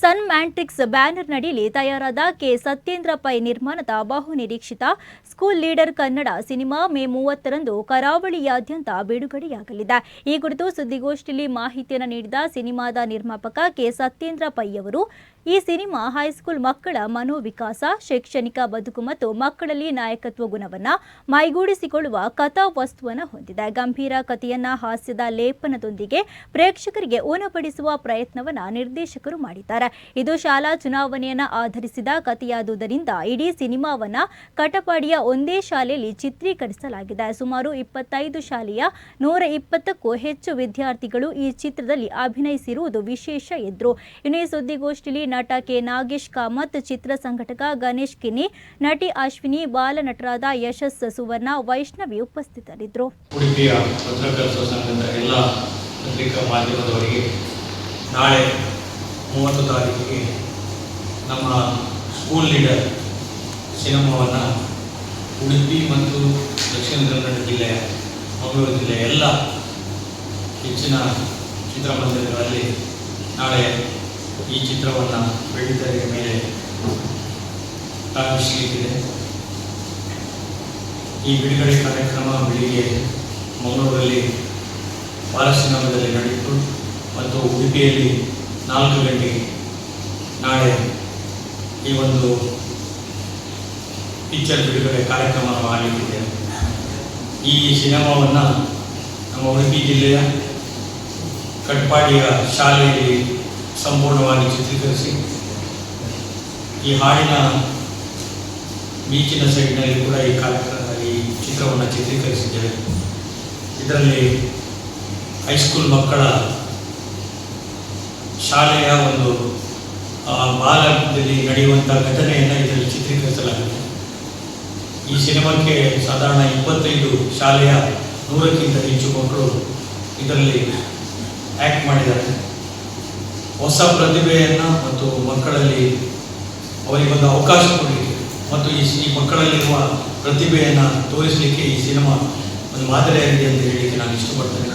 ಸನ್ ಮ್ಯಾಂಟ್ರಿಕ್ಸ್ banner ನಡಿಯಲ್ಲಿ ತಯಾರಾದ K. Satyendra Pai ನಿರ್ಮಾಣದ ಬಹುನಿರೀಕ್ಷಿತ school leader Kannada cinema May ಮೂವತ್ತರಂದು ಕರಾವಳಿಯಾದ್ಯಂತ ಬಿಡುಗಡೆಯಾಗಲಿದೆ. ಈ ಕುರಿತು ಸುದ್ದಿಗೋಷ್ಠಿಯಲ್ಲಿ ಮಾಹಿತಿಯನ್ನು ನೀಡಿದ ಸಿನಿಮಾದ ನಿರ್ಮಾಪಕ ಕೆ. ಸತ್ಯೇಂದ್ರ ಪೈ ಅವರು, ಈ ಸಿನಿಮಾ ಹೈಸ್ಕೂಲ್ ಮಕ್ಕಳ ಮನೋವಿಕಾಸ, ಶೈಕ್ಷಣಿಕ ಬದುಕು ಮತ್ತು ಮಕ್ಕಳಲ್ಲಿ ನಾಯಕತ್ವ ಗುಣವನ್ನು ಮೈಗೂಡಿಸಿಕೊಳ್ಳುವ ಕಥಾವಸ್ತುವನ್ನು ಹೊಂದಿದೆ. ಗಂಭೀರ ಕಥೆಯನ್ನ ಹಾಸ್ಯದ ಲೇಪನದೊಂದಿಗೆ ಪ್ರೇಕ್ಷಕರಿಗೆ ಉಣಪಡಿಸುವ ಪ್ರಯತ್ನವನ್ನು ನಿರ್ದೇಶಕರು ಮಾಡಿದ್ದಾರೆ. ಇದು ಶಾಲಾ ಚುನಾವಣೆಯನ್ನು ಆಧರಿಸಿದ ಕಥೆಯಾದುದರಿಂದ ಇಡೀ ಸಿನಿಮಾವನ್ನ ಕಟಪಾಡಿಯ ಒಂದೇ ಶಾಲೆಯಲ್ಲಿ ಚಿತ್ರೀಕರಿಸಲಾಗಿದೆ. ಸುಮಾರು ಇಪ್ಪತ್ತೈದು ಶಾಲೆಯ ನೂರ ಇಪ್ಪತ್ತಕ್ಕೂ ಹೆಚ್ಚು ವಿದ್ಯಾರ್ಥಿಗಳು ಈ ಚಿತ್ರದಲ್ಲಿ ಅಭಿನಯಿಸಿರುವುದು ವಿಶೇಷ ಎಂದರು. ಇನ್ನು ಈ ಸುದ್ದಿಗೋಷ್ಠಿಯಲ್ಲಿ ನಟ ಕೆ ನಾಗೇಶ್ ಕಾಮತ್, ಚಿತ್ರ ಸಂಘಟಕ ಗಣೇಶ್ ಕಿನಿ ನಟಿ ಅಶ್ವಿನಿ ಬಾಲನಟರಾದ ಯಶಸ್ ಸುವರ್ಣ, ವೈಷ್ಣವಿ ಉಪಸ್ಥಿತರಿದ್ದರು. ಉಡುಪಿಯ ಪತ್ರಕರ್ತ ಸಂಘದ ಎಲ್ಲ ಪತ್ರಿಕಾ ಮಾಧ್ಯಮದವರಿಗೆ ನಾಳೆ ಮೂವತ್ತು ತಾರೀಕಿಗೆ ನಮ್ಮ ಸ್ಕೂಲ್ ಲೀಡರ್ ಸಿನಿಮಾವನ್ನು ಉಡುಪಿ ಮತ್ತು ದಕ್ಷಿಣ ಕನ್ನಡ ಜಿಲ್ಲೆಯ, ಮಂಗಳೂರು ಜಿಲ್ಲೆಯ ಎಲ್ಲ ಹೆಚ್ಚಿನ ಚಿತ್ರಮಂದಿರಗಳಲ್ಲಿ ನಾಳೆ ಈ ಚಿತ್ರವನ್ನು ಬೆಳ್ಳಿತೆರೆಯ ಮೇಲೆ ಪ್ರಾರಂಭಿಸಲಿಕ್ಕಿದೆ ಈ ಬಿಡುಗಡೆ ಕಾರ್ಯಕ್ರಮ ಬೆಳಿಗ್ಗೆ ಮಂಗಳೂರಲ್ಲಿ ಬಾಲಸಿನಿಮಾದಲ್ಲಿ ನಡೆಯಿತು. ಮತ್ತು ಉಡುಪಿಯಲ್ಲಿ ನಾಲ್ಕು ಗಂಟೆಗೆ ನಾಳೆ ಈ ಒಂದು ಪಿಕ್ಚರ್ ಬಿಡುಗಡೆ ಕಾರ್ಯಕ್ರಮ ಆಗಲಿಕ್ಕಿದೆ ಈ ಸಿನಿಮಾವನ್ನು ನಮ್ಮ ಉಡುಪಿ ಜಿಲ್ಲೆಯ ಕಟ್ಪಾಡಿಯ ಶಾಲೆಯಲ್ಲಿ ಸಂಪೂರ್ಣವಾಗಿ ಚಿತ್ರೀಕರಿಸಿ, ಈ ಹಾಡಿನ ಬೀಚಿನ ಸೈಡ್ನಲ್ಲಿ ಕೂಡ ಈ ಕಾರ್ಯಕ್ರಮ ಈ ಚಿತ್ರವನ್ನು ಚಿತ್ರೀಕರಿಸಿದ್ದೇವೆ. ಇದರಲ್ಲಿ ಹೈಸ್ಕೂಲ್ ಮಕ್ಕಳ ಶಾಲೆಯ ಒಂದು ಬಾಲದಲ್ಲಿ ನಡೆಯುವಂಥ ಘಟನೆಯನ್ನು ಇದರಲ್ಲಿ ಚಿತ್ರೀಕರಿಸಲಾಗಿದೆ ಈ ಸಿನಿಮಾಕ್ಕೆ ಸಾಧಾರಣ ಇಪ್ಪತ್ತೈದು ಶಾಲೆಯ ನೂರಕ್ಕಿಂತ ಹೆಚ್ಚು ಮಕ್ಕಳು ಇದರಲ್ಲಿ ಆ್ಯಕ್ಟ್ ಮಾಡಿದ್ದಾರೆ. ಹೊಸ ಪ್ರತಿಭೆಯನ್ನು ಮತ್ತು ಮಕ್ಕಳಲ್ಲಿ ಅವರಿಗೊಂದು ಅವಕಾಶ ಕೊಡಲಿಕ್ಕೆ ಮತ್ತು ಈ ಈ ಮಕ್ಕಳಲ್ಲಿರುವ ಪ್ರತಿಭೆಯನ್ನು ತೋರಿಸಲಿಕ್ಕೆ ಈ ಸಿನಿಮಾ ಒಂದು ಮಾದರಿಯಾಗಿದೆ ಅಂತ ಹೇಳಲಿಕ್ಕೆ ನಾನು ಇಷ್ಟಪಡ್ತೇನೆ.